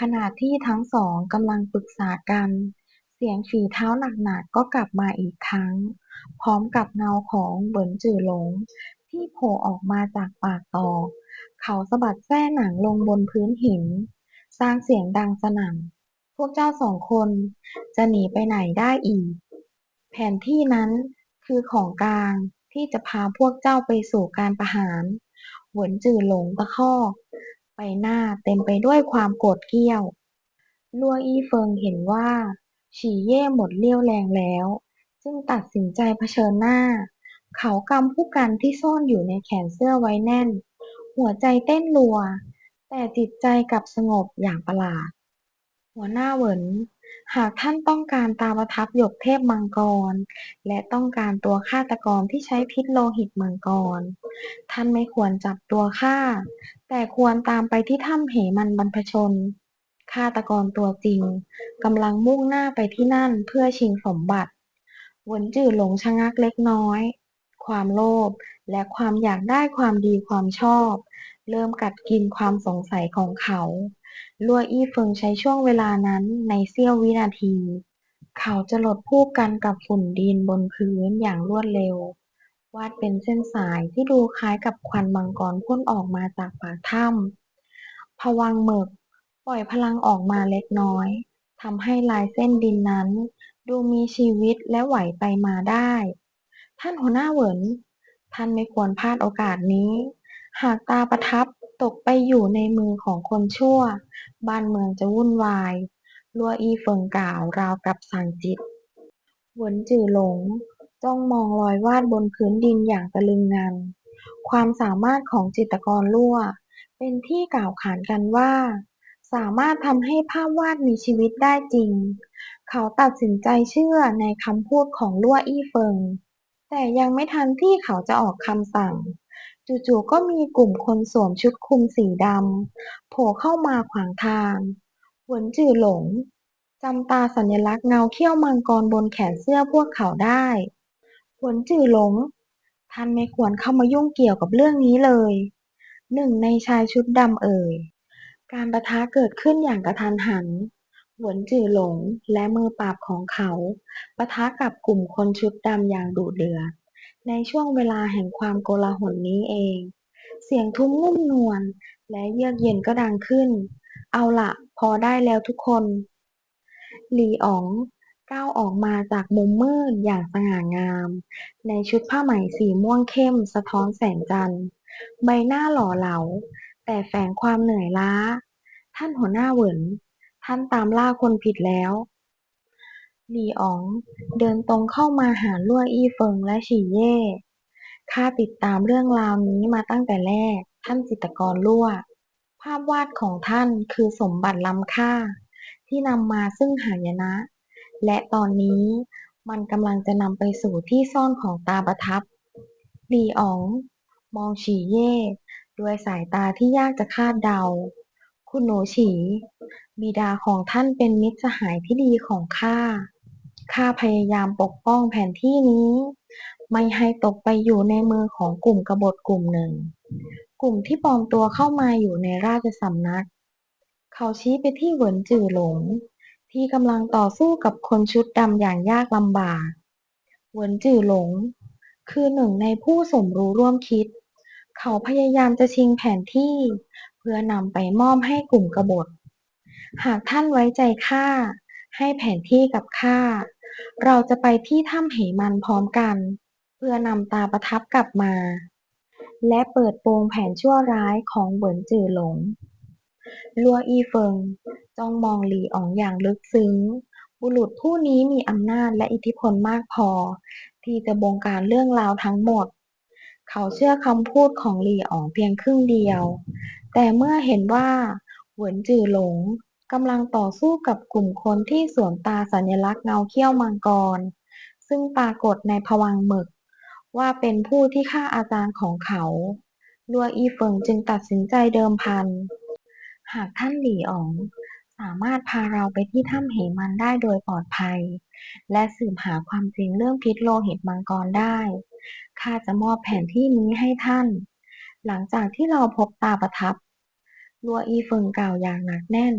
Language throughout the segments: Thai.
ขณะที่ทั้งสองกำลังปรึกษากัน เสียงฝีเท้าหนักๆก็กลับมาอีกครั้ง พร้อมกับเงาของเหวินจื่อหลง ที่โผล่ออกมาจากปากตอกเขาสะบัดแส้หนังลงบนพื้นหิน สร้างเสียงดังสนั่น พวกเจ้าสองคนจะหนีไปไหนได้อีก แผนที่นั้นคือของกลางที่จะพาพวกเจ้าไปสู่การประหารหวนจื่อหลงตะคอก บหน้าเต็มไปด้วยความโกรธเกรี้ยวลัวอี้เฟิงเห็นว่าฉีเย่หมดเรี่ยวแรงแล้ว จึงตัดสินใจเผชิญหน้า เขากำผู้กันที่ซ่อนอยู่ในแขนเสื้อไว้แน่น หัวใจเต้นรัว แต่จิตใจกลับสงบอย่างประหลาด หัวหน้าเหวิน หากท่านต้องการตาประทับหยกเทพมังกร และต้องการตัวฆาตกรที่ใช้พิษโลหิตมังกร ท่านไม่ควรจับตัวข้าแต่ควรตามไปที่ถ้ำเหมันบรรพชนฆาตกรตัวจริงกำลังมุ่งหน้าไปที่นั่นเพื่อชิงสมบัติหวนจื่อหลงชะงักเล็กน้อย ความโลภและความอยากได้ความดีความชอบ เริ่มกัดกินความสงสัยของเขา ลั่วอี้เฟิงใช้ช่วงเวลานั้นในเสี้ยววินาที เขาจะหลดพูกกันกับฝุ่นดินบนพื้นอย่างรวดเร็ว วาดเป็นเส้นสายที่ดูคล้ายกับควันมังกรพ่นออกมาจากปากถ้ำผวังหมึกปล่อยพลังออกมาเล็กน้อยทำให้ลายเส้นดินนั้น ดูมีชีวิตและไหวไปมาได้ ท่านหัวหน้าเหวินท่านไม่ควรพลาดโอกาสนี้ หากตาประทับ ตกไปอยู่ในมือของคนชั่ว บ้านเมืองจะวุ่นวาย ลัวอี้เฟิงกล่าวราวกับสั่งจิต หวนจื่อหลง จ้องมองรอยวาดบนพื้นดินอย่างตะลึงงัน ความสามารถของจิตรกรลั่ว เป็นที่กล่าวขานกันว่า สามารถทำให้ภาพวาดมีชีวิตได้จริง เขาตัดสินใจเชื่อในคำพูดของลั่วอี้เฟิง แต่ยังไม่ทันที่เขาจะออกคำสั่ง จู่ๆ ก็มีกลุ่มคนสวมชุดคลุมสีดำ โผล่เข้ามาขวางทาง หวนจื่อหลงจำตาสัญลักษณ์เงาเขี้ยวมังกรบนแขนเสื้อพวกเขาได้ หวนจื่อหลง ท่านไม่ควรเข้ามายุ่งเกี่ยวกับเรื่องนี้เลย หนึ่งในชายชุดดำเอ่ย การปะทะเกิดขึ้นอย่างกระทันหัน หวนจื่อหลงและมือปราบของเขาปะทะกับกลุ่มคนชุดดำอย่างดุเดือด ในช่วงเวลาแห่งความโกลาหลนี้เอง เสียงทุ้มนุ่มนวลและเยือกเย็นก็ดังขึ้น เอาละพอได้แล้วทุกคน หลีอ๋องก้าวออกมาจากมุมมืดอย่างสง่างาม ในชุดผ้าไหมสีม่วงเข้มสะท้อนแสงจันทร์ ใบหน้าหล่อเหลา แต่แฝงความเหนื่อยล้า ท่านหัวหน้าเหวินท่านตามล่าคนผิดแล้ว หลี่อ๋องเดินตรงเข้ามาหาลั่วอี้เฟิงและฉีเย่ข้าติดตามเรื่องราวนี้มาตั้งแต่แรก ท่านจิตรกรลั่ว ภาพวาดของท่านคือสมบัติล้ำค่า ที่นำมาซึ่งหายนะ และตอนนี้มันกำลังจะนำไปสู่ที่ซ่อนของตาประทับหลี่อ๋อง มองฉีเย่ด้วยสายตาที่ยากจะคาดเดา คุณหนูฉี บิดาของท่านเป็นมิตรสหายที่ดีของข้า ข้าพยายามปกป้องแผนที่นี้ ไม่ให้ตกไปอยู่ในมือของกลุ่มกบฏกลุ่มหนึ่ง กลุ่มที่ปลอมตัวเข้ามาอยู่ในราชสำนัก เขาชี้ไปที่เหวินจื่อหลง ที่กำลังต่อสู้กับคนชุดดำอย่างยากลำบาก เหวินจื่อหลง คือหนึ่งในผู้สมรู้ร่วมคิด เขาพยายามจะชิงแผนที่ เพื่อนำไปมอบให้กลุ่มกบฏ หากท่านไว้ใจข้าให้แผนที่กับข้า เราจะไปที่ถ้ำเหมันพร้อมกัน เพื่อนำตาประทับกลับมา และเปิดโปงแผนชั่วร้ายของเหวินจื่อหลง ลัวอีเฟิงจ้องมองหลีอ๋องอย่างลึกซึ้ง บุรุษผู้นี้มีอำนาจและอิทธิพลมากพอ ที่จะบงการเรื่องราวทั้งหมด เขาเชื่อคำพูดของหลีอ๋องเพียงครึ่งเดียว แต่เมื่อเห็นว่าเหวินจื่อหลง กำลังต่อสู้กับกลุ่มคนที่สวมตาสัญลักษณ์เงาเขี้ยวมังกร ซึ่งปรากฏในภวังหมึก ว่าเป็นผู้ที่ฆ่าอาจารย์ของเขา ลัวอีเฟิงจึงตัดสินใจเดิมพัน หากท่านหลี่อ๋องสามารถพาเราไปที่ถ้ำเหมันได้โดยปลอดภัย และสืบหาความจริงเรื่องพิษโลหิตมังกรได้ ข้าจะมอบแผนที่นี้ให้ท่าน หลังจากที่เราพบตาประทับ ลัวอีเฟิงกล่าวอย่างหนักแน่น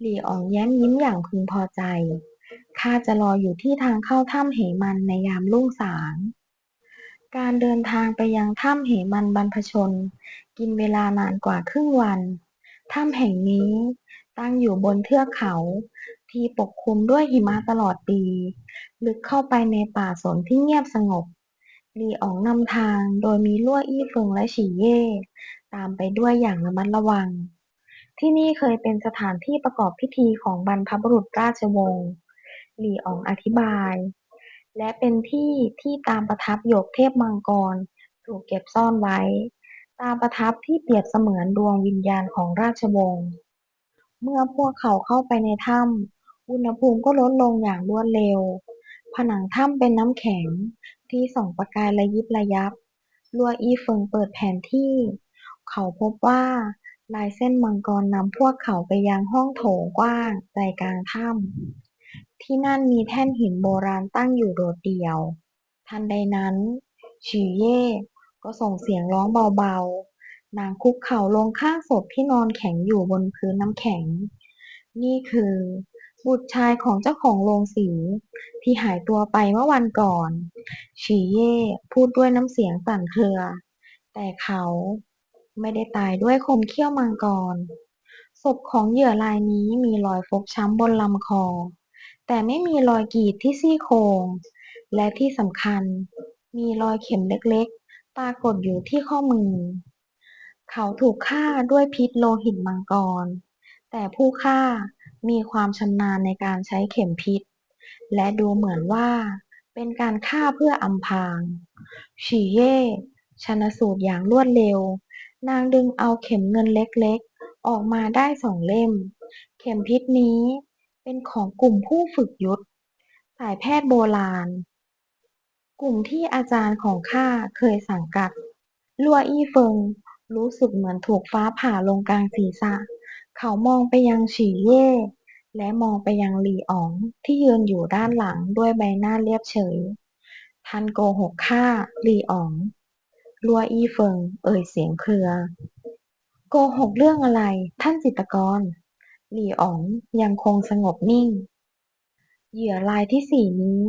หลี่อ๋องแย้มยิ้มอย่างพึงพอใจ ข้าจะรออยู่ที่ทางเข้าถ้ำเหมันในยามรุ่งสาง การเดินทางไปยังถ้ำเหมันบรรพชน กินเวลานานกว่าครึ่งวัน ถ้ำแห่งนี้ตั้งอยู่บนเทือกเขา ที่ปกคลุมด้วยหิมะตลอดปี ลึกเข้าไปในป่าสนที่เงียบสงบหลี่อ๋องนำทางโดยมีลั่วอี้เฟิงและฉีเย่ ตามไปด้วยอย่างระมัดระวัง ที่นี่เคยเป็นสถานที่ประกอบพิธีของบรรพบุรุษราชวงศ์ หลี่อ๋องอธิบาย และเป็นที่ที่ตามประทับหยกเทพมังกรถูกเก็บซ่อนไว้ ตามประทับที่เปรียบเสมือนดวงวิญญาณของราชวงศ์ เมื่อพวกเขาเข้าไปในถ้ำอุณหภูมิก็ลดลงอย่างรวดเร็ว ผนังถ้ำเป็นน้ำแข็งที่ส่องประกายระยิบระยับ ลัวอีเฟิงเปิดแผนที่ เขาพบว่า ลายเส้นมังกรนำพวกเขาไปยังห้องโถงกว้างใจกลางถ้ำ ที่นั่นมีแท่นหินโบราณตั้งอยู่โดดเดี่ยว ทันใดนั้นฉีเย่ก็ส่งเสียงร้องเบาๆ นางคุกเข่าลงข้างศพที่นอนแข็งอยู่บนพื้นน้ำแข็ง นี่คือ บุตรชายของเจ้าของโรงสีที่หายตัวไปเมื่อวันก่อน ฉีเย่พูดด้วยน้ำเสียงสั่นเครือ แต่เขา ไม่ได้ตายด้วยคมเขี้ยวมังกร ศพของเหยื่อรายนี้มีรอยฟกช้ำบนลำคอ แต่ไม่มีรอยกรีดที่ซี่โครงและที่สำคัญ มีรอยเข็มเล็กๆ ปรากฏอยู่ที่ข้อมือ เขาถูกฆ่าด้วยพิษโลหิตมังกร แต่ผู้ฆ่ามีความชำนาญในการใช้เข็มพิษ และดูเหมือนว่าเป็นการฆ่าเพื่ออำพรางฉีเย่ชันสูตรอย่างรวดเร็ว นางดึงเอาเข็มเงินเล็กๆ ออกมาได้สองเล่ม เข็มพิษนี้เป็นของกลุ่มผู้ฝึกยุทธสายแพทย์โบราณ กลุ่มที่อาจารย์ของข้าเคยสังกัด ลัวอี้เฟิงรู้สึกเหมือนถูกฟ้าผ่าลงกลางศีรษะ เขามองไปยังฉีเย่ และมองไปยังหลีอ๋องที่ยืนอยู่ด้านหลังด้วยใบหน้าเรียบเฉย ท่านโกหกข้าหลีอ๋อง ลัวอี้เฟิง เอ่ยเสียงเครือ โกหกเรื่องอะไร ท่านจิตกร หลี่อ๋องยังคงสงบนิ่ง เหยื่อรายที่สี่นี้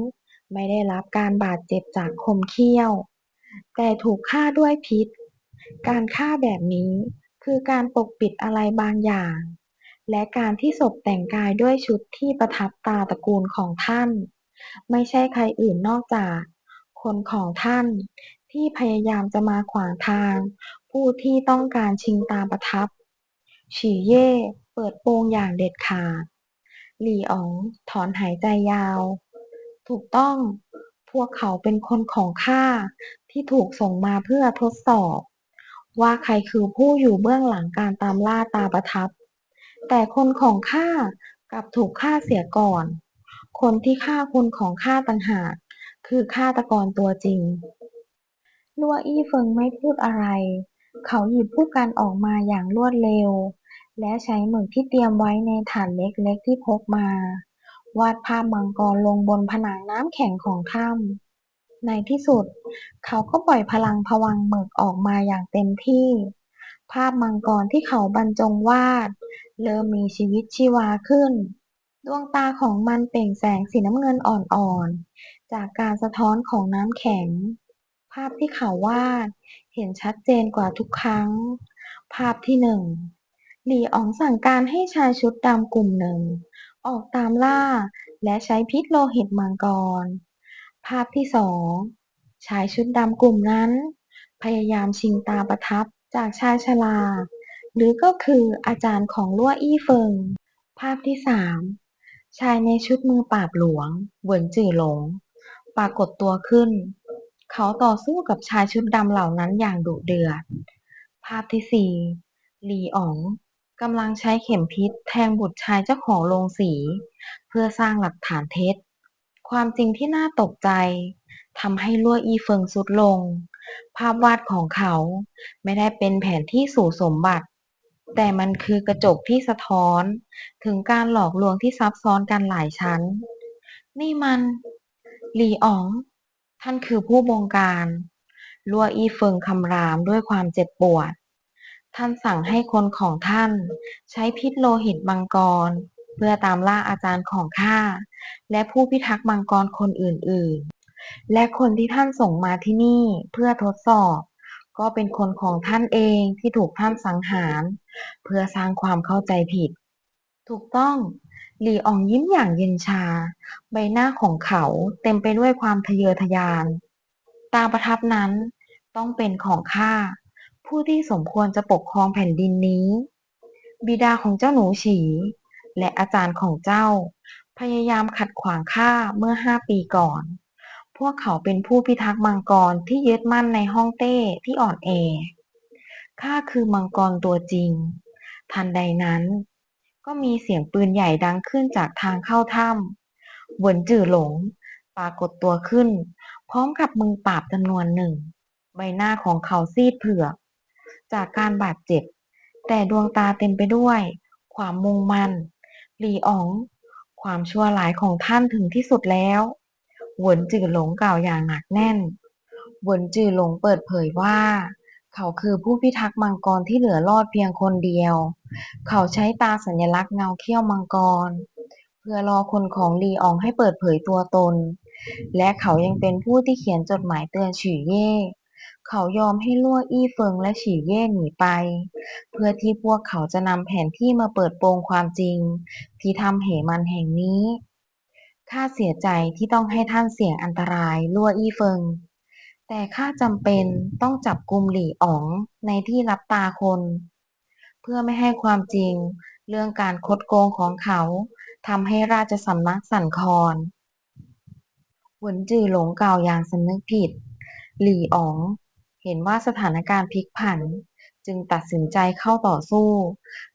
ไม่ได้รับการบาดเจ็บจากคมเขี้ยว แต่ถูกฆ่าด้วยพิษ การฆ่าแบบนี้คือการปกปิดอะไรบางอย่าง และการที่ศพแต่งกายด้วยชุดที่ประทับตาตระกูลของท่าน ไม่ใช่ใครอื่นนอกจากคนของท่าน ที่พยายามจะมาขวางทาง ผู้ที่ต้องการชิงตาประทับ ฉีเย่เปิดโปงอย่างเด็ดขาด หลี่อ๋องถอนหายใจยาว ถูกต้อง พวกเขาเป็นคนของข้าที่ถูกส่งมาเพื่อทดสอบ ว่าใครคือผู้อยู่เบื้องหลังการตามล่าตาประทับ แต่คนของข้ากลับถูกฆ่าเสียก่อน คนที่ฆ่าคนของข้าต่างหากคือฆาตกรตัวจริง ลัวอี้เฟิงไม่พูดอะไร เขาหยิบผู้กันออกมาอย่างรวดเร็ว และใช้หมึกที่เตรียมไว้ในถาดเล็กๆที่พกมา วาดภาพมังกรลงบนผนังน้ำแข็งของถ้ำในที่สุด เขาก็ปล่อยพลังผวังหมึกออกมาอย่างเต็มที่ ภาพมังกรที่เขาบรรจงวาด เริ่มมีชีวิตชีวาขึ้นดวงตาของมันเปล่งแสงสีน้ำเงินอ่อนๆ จากการสะท้อนของน้ำแข็ง ภาพที่เขาวาดเห็นชัดเจนกว่าทุกครั้ง ภาพที่หนึ่งหลี่อ๋องสั่งการให้ชายชุดดำกลุ่มหนึ่ง ออกตามล่าและใช้พิษโลหิตมังกร ภาพที่สองชายชุดดำกลุ่มนั้น พยายามชิงตาประทับจากชายชราหรือก็คืออาจารย์ของลั่วอี้เฟิง ภาพที่สามชายในชุดมือปราบหลวงเหวินจื่อหลง ปรากฏตัวขึ้น เขาต่อสู้กับชายชุดดำเหล่านั้นอย่างดุเดือด ภาพที่สี่หลีอ๋องกำลังใช้เข็มพิษแทงบุตรชายเจ้าของโรงสี เพื่อสร้างหลักฐานเท็จ ความจริงที่น่าตกใจทำให้ลั่วอีเฟิงทรุดลง ภาพวาดของเขาไม่ได้เป็นแผนที่สู่สมบัติ แต่มันคือกระจกที่สะท้อน ถึงการหลอกลวงที่ซับซ้อนกันหลายชั้น นี่มัน หลีอ๋อง ท่านคือผู้บงการลั่วอี้เฟิงคำรามด้วยความเจ็บปวด ท่านสั่งให้คนของท่าน ใช้พิษโลหิตมังกร เพื่อตามล่าอาจารย์ของข้าและผู้พิทักษ์มังกรคนอื่นๆ และคนที่ท่านส่งมาที่นี่เพื่อทดสอบ ก็เป็นคนของท่านเองที่ถูกท่านสังหาร เพื่อสร้างความเข้าใจผิด ถูกต้อง หลี่อองยิ้มอย่างเย็นชา ใบหน้าของเขาเต็มไปด้วยความทะเยอทะยาน ตาประทับนั้นต้องเป็นของข้า ผู้ที่สมควรจะปกครองแผ่นดินนี้ บิดาของเจ้าหนูฉี และอาจารย์ของเจ้า พยายามขัดขวางข้าเมื่อห้าปีก่อน พวกเขาเป็นผู้พิทักษ์มังกรที่ยึดมั่นในห้องเต้ที่อ่อนแอข้าคือมังกรตัวจริง ทันใดนั้น ก็มีเสียงปืนใหญ่ดังขึ้นจากทางเข้าถ้ำหวนจื่อหลง ปรากฏตัวขึ้น พร้อมกับมือปราบจำนวนหนึ่ง ใบหน้าของเขาซีดเผือก จากการบาดเจ็บ แต่ดวงตาเต็มไปด้วย ความมุ่งมั่นหลีอ๋อง ความชั่วร้ายของท่านถึงที่สุดแล้วหวนจื่อหลงกล่าวอย่างหนักแน่นหวนจื่อหลงเปิดเผยว่า เขาคือผู้พิทักษ์มังกรที่เหลือรอดเพียงคนเดียว เขาใช้ตาสัญลักษณ์เงาเขี้ยวมังกร เพื่อรอคนของลีอองให้เปิดเผยตัวตน และเขายังเป็นผู้ที่เขียนจดหมายเตือนฉี่เย่เขายอมให้ลั่วอี้เฟิงและฉี่เย่หนีไป เพื่อที่พวกเขาจะนำแผนที่มาเปิดโปงความจริง ที่ทำเหมันแห่งนี้ข้าเสียใจที่ต้องให้ท่านเสี่ยงอันตรายลั่วอี้เฟิง แต่ข้าจำเป็นต้องจับกลุ่มหลี่อ๋องในที่รับตาคน เพื่อไม่ให้ความจริง เรื่องการคดโกงของเขาทำให้ราชสำนักสั่นคลอนหวนจือหลงกล่าวอย่างสำนึกผิด หลี่อ๋อง เห็นว่าสถานการณ์พลิกผัน จึงตัดสินใจเข้าต่อสู้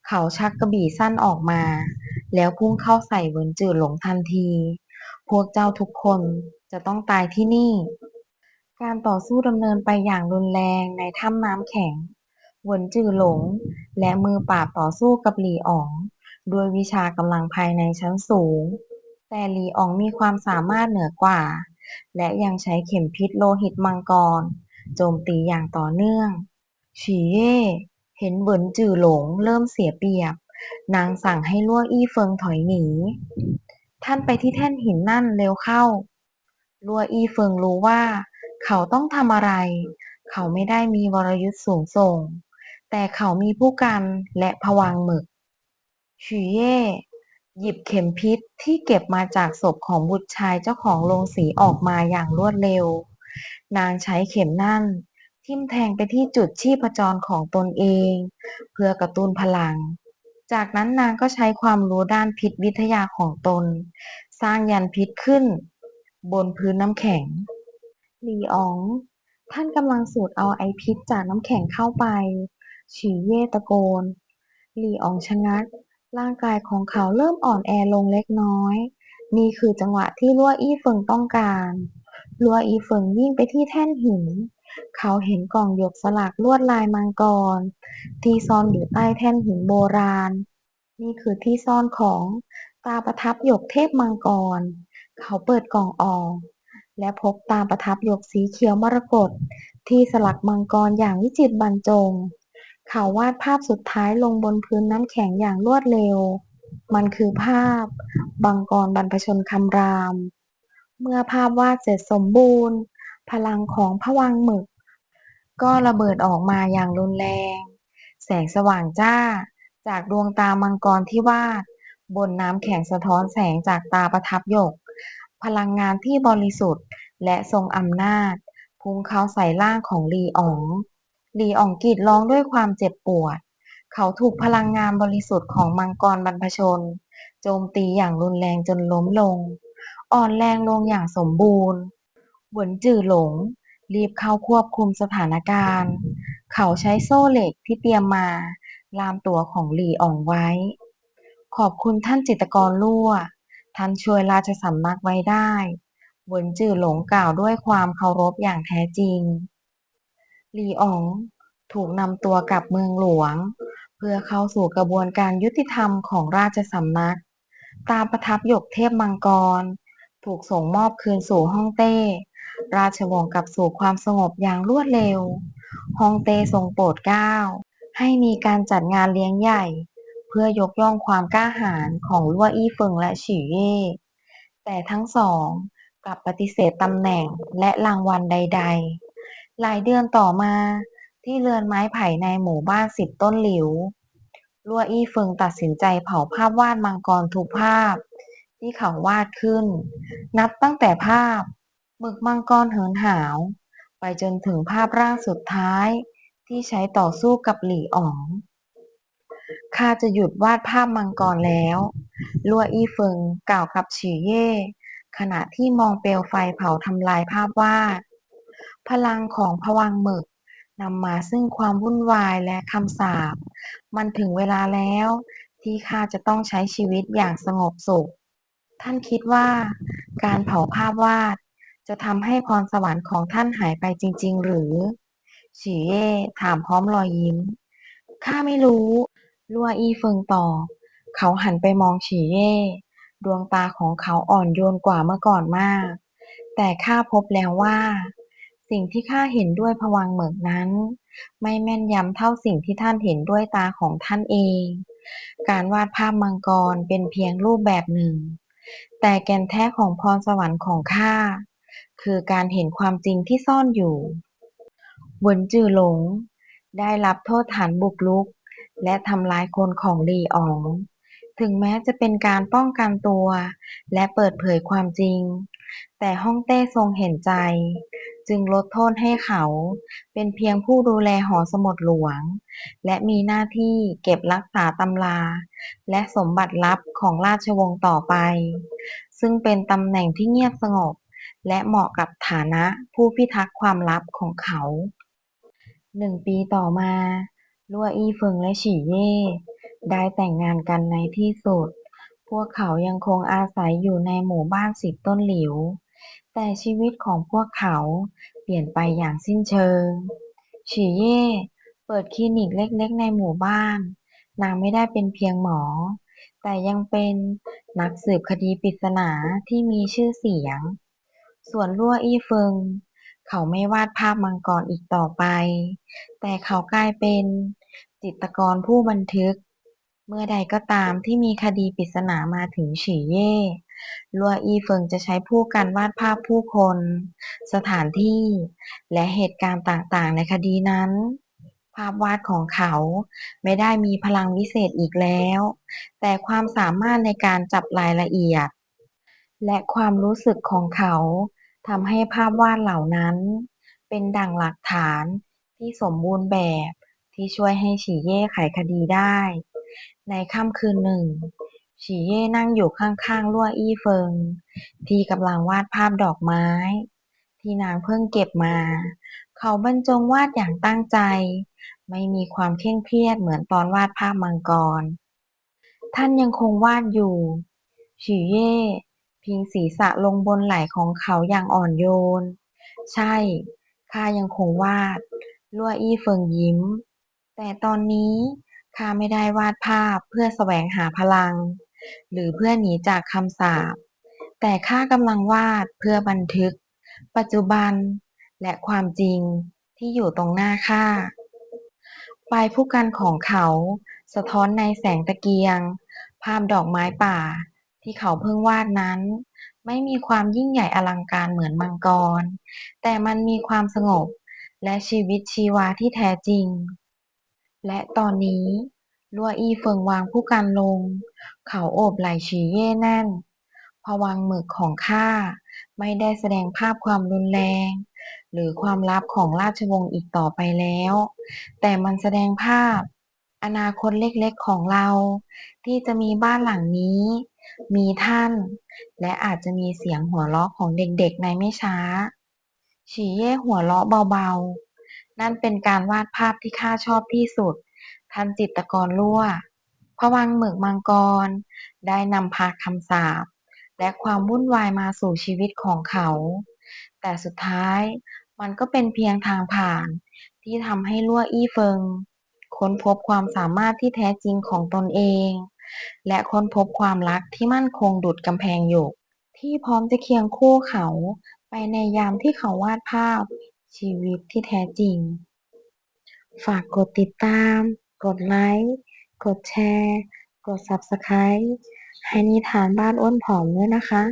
เขาชักกระบี่สั้นออกมา แล้วพุ่งเข้าใส่หวนจือหลงทันที พวกเจ้าทุกคนจะต้องตายที่นี่ การต่อสู้ดำเนินไปอย่างรุนแรงในถ้ำน้ำแข็ง หวนจื่อหลง และมือปราบต่อสู้กับหลี่อ๋อง ด้วยวิชากำลังภายในชั้นสูง แต่หลี่อ๋องมีความสามารถเหนือกว่า และยังใช้เข็มพิษโลหิตมังกร โจมตีอย่างต่อเนื่อง ฉีเย่เห็นเหวินจื่อหลงเริ่มเสียเปรียบ นางสั่งให้ลั่วอี้เฟิงถอยหนี ท่านไปที่แท่นหินนั่นเร็วเข้าลั่วอี้เฟิงรู้ว่า เขาต้องทำอะไร เขาไม่ได้มีวรยุทธ์สูงส่ง แต่เขามีผู้กันและผวังหมึกฉีเย่หยิบเข็มพิษที่เก็บมาจากศพของบุตรชายเจ้าของโรงสีออกมาอย่างรวดเร็ว นางใช้เข็มนั่น ทิ่มแทงไปที่จุดชีพจรของตนเอง เพื่อกระตุ้นพลัง จากนั้นนางก็ใช้ความรู้ด้านพิษวิทยาของตน สร้างยันพิษขึ้น บนพื้นน้ำแข็งหลีอ๋อง ท่านกำลังสูดเอาไอพิษจากน้ำแข็งเข้าไป ฉีเย่ตะโกน หลี่อ๋องชะงัก ร่างกายของเขาเริ่มอ่อนแอลงเล็กน้อย นี่คือจังหวะที่ลัวอี้เฟิงต้องการลัวอี้เฟิงวิ่งไปที่แท่นหิน เขาเห็นกล่องหยกสลักลวดลายมังกร ที่ซ่อนอยู่ใต้แท่นหินโบราณ นี่คือที่ซ่อนของตาประทับหยกเทพมังกร เขาเปิดกล่องออก และพบตาประทับหยกสีเขียวมรกตที่สลักมังกรอย่างวิจิตรบรรจง เขาวาดภาพสุดท้ายลงบนพื้นน้ำแข็งอย่างรวดเร็ว มันคือภาพ บังกรบรรพชนคำราม เมื่อภาพวาดเสร็จสมบูรณ์ พลังของผวังหมึก ก็ระเบิดออกมาอย่างรุนแรง แสงสว่างจ้า จากดวงตามังกรที่วาด บนน้ำแข็งสะท้อนแสงจากตาประทับหยก พลังงานที่บริสุทธิ์และทรงอำนาจพุ่งเข้าใส่ร่างของลีอ๋อง หลีอ๋องกรีดร้องด้วยความเจ็บปวด เขาถูกพลังงานบริสุทธิ์ของมังกรบรรพชน โจมตีอย่างรุนแรงจนล้มลง อ่อนแรงลงอย่างสมบูรณ์หวนจื่อหลง รีบเข้าควบคุมสถานการณ์ เขาใช้โซ่เหล็กที่เตรียมมา ลามตัวของหลี่อ๋องไว้ ขอบคุณท่านจิตกรลั่ว ท่านช่วยราชสำนักไว้ได้หวนจื่อหลงกล่าวด้วยความเคารพอย่างแท้จริง หลี่อ๋องถูกนำตัวกลับเมืองหลวง เพื่อเข้าสู่กระบวนการยุติธรรมของราชสำนัก ตามประทับหยกเทพมังกร ถูกส่งมอบคืนสู่ฮ่องเต้ ราชวงศ์กลับสู่ความสงบอย่างรวดเร็วฮ่องเต้ทรงโปรดเกล้าให้มีการจัดงานเลี้ยงใหญ่ เพื่อยกย่องความกล้าหาญของลั่วอี้เฟิงและฉี่เย่แต่ทั้งสองกลับปฏิเสธตำแหน่งและรางวัลใด ๆ หลายเดือนต่อมา ที่เรือนไม้ไผ่ในหมู่บ้านสิบต้นหลิวลั่วอี้เฟิงตัดสินใจเผาภาพวาดมังกรทุกภาพ ที่เขาวาดขึ้น นับตั้งแต่ภาพหมึกมังกรเหินหาว ไปจนถึงภาพร่างสุดท้ายที่ใช้ต่อสู้กับหลี่อ๋อง ข้าจะหยุดวาดภาพมังกรแล้ว ลัวอี้เฟิงกล่าวกับฉีเย่ขณะที่มองเปลวไฟเผาทำลายภาพวาด พลังของผวังค์หมึกนำมาซึ่งความวุ่นวายและคำสาป มันถึงเวลาแล้ว ที่ข้าจะต้องใช้ชีวิตอย่างสงบสุข ท่านคิดว่า การเผาภาพวาด จะทำให้พรสวรรค์ของท่านหายไปจริง ๆ หรือฉีเย่ถามพร้อมรอยยิ้ม ข้าไม่รู้ลัวอีเฟิงตอบเขาหันไปมองฉีเย่ดวงตาของเขาอ่อนโยนกว่าเมื่อก่อนมาก แต่ข้าพบแล้วว่า สิ่งที่ข้าเห็นด้วยผวังค์หมึกนั้น ไม่แม่นยำเท่าสิ่งที่ท่านเห็นด้วยตาของท่านเอง การวาดภาพมังกรเป็นเพียงรูปแบบหนึ่ง แต่แก่นแท้ของพรสวรรค์ของข้าคือการเห็นความจริงที่ซ่อนอยู่หวนจือหลง ได้รับโทษฐานบุกรุก และทำร้ายคนของหลี่อ๋อง ถึงแม้จะเป็นการป้องกันตัว และเปิดเผยความจริง แต่ฮ่องเต้ทรงเห็นใจ จึงลดโทษให้เขา เป็นเพียงผู้ดูแลหอสมุดหลวง และมีหน้าที่เก็บรักษาตำรา และสมบัติลับของราชวงศ์ต่อไป ซึ่งเป็นตำแหน่งที่เงียบสงบ และเหมาะกับฐานะผู้พิทักษ์ความลับของเขาหนึ่งปีต่อมาลัวอี้เฟิงและฉีเย่ได้แต่งงานกันในที่สุด พวกเขายังคงอาศัยอยู่ในหมู่บ้านสิบต้นหลิว แต่ชีวิตของพวกเขาเปลี่ยนไปอย่างสิ้นเชิง ฉี่เย่เปิดคลินิกเล็กๆในหมู่บ้าน นางไม่ได้เป็นเพียงหมอ แต่ยังเป็นนักสืบคดีปริศนาที่มีชื่อเสียง ส่วนลั่วอี้เฟิง เขาไม่วาดภาพมังกรอีกต่อไป แต่เขากลายเป็นจิตรกรผู้บันทึก เมื่อใดก็ตามที่มีคดีปริศนามาถึงฉี่เย่ ลัวอีเฟิงจะใช้ผู้กันวาดภาพผู้คน สถานที่ และเหตุการณ์ต่าง ๆ ในคดีนั้น ภาพวาดของเขาไม่ได้มีพลังวิเศษอีกแล้ว แต่ความสามารถในการจับรายละเอียด และความรู้สึกของเขาทำให้ภาพวาดเหล่านั้น เป็นดั่งหลักฐานที่สมบูรณ์แบบที่ช่วยให้ฉีเย่ไขคดีได้ ในค่ำคืนหนึ่ง ฉี่เย่นั่งอยู่ข้างๆลั่วอี้เฟิง ที่กำลังวาดภาพดอกไม้ ที่นางเพิ่งเก็บมา เขาบรรจงวาดอย่างตั้งใจ ไม่มีความเคร่งเครียดเหมือนตอนวาดภาพมังกร ท่านยังคงวาดอยู่ ฉี่เย่พิงศีรษะลงบนไหล่ของเขาอย่างอ่อนโยน ใช่ข้ายังคงวาดลั่วอี้เฟิงยิ้ม แต่ตอนนี้ข้าไม่ได้วาดภาพเพื่อแสวงหาพลัง หรือเพื่อหนีจากคำสาป แต่ข้ากำลังวาดเพื่อบันทึก ปัจจุบันและความจริงที่อยู่ตรงหน้าข้าปลายผู้กันของเขาสะท้อนในแสงตะเกียง ภาพดอกไม้ป่าที่เขาเพิ่งวาดนั้น ไม่มีความยิ่งใหญ่อลังการเหมือนมังกร แต่มันมีความสงบและชีวิตชีวาที่แท้จริง และตอนนี้ ลัวอี้เฟิงวางผู้กันลง เขาโอบไหล่ฉีเย่แน่นผวังหมึกของข้าไม่ได้แสดงภาพความรุนแรง หรือความลับของราชวงศ์อีกต่อไปแล้ว แต่มันแสดงภาพ อนาคตเล็กๆของเรา ที่จะมีบ้านหลังนี้ มีท่าน และอาจจะมีเสียงหัวเราะของเด็กๆในไม่ช้า ฉีเย่หัวเราะเบาๆ นั่นเป็นการวาดภาพที่ข้าชอบที่สุด ท่านจิตกรลั่วผวังค์หมึกมังกร ได้นำพาคำสาปและความวุ่นวายมาสู่ชีวิตของเขา แต่สุดท้ายมันก็เป็นเพียงทางผ่าน ที่ทำให้ลั่วอี้เฟิง ค้นพบความสามารถที่แท้จริงของตนเอง และค้นพบความรักที่มั่นคงดุจกำแพงหยกที่พร้อมจะเคียงคู่เขาไปในยามที่เขาวาดภาพชีวิตที่แท้จริง ฝากกดติดตาม กดไลค์ กดแชร์ กด Subscribe ให้นิทานบ้านอ้วนผอมด้วยนะคะ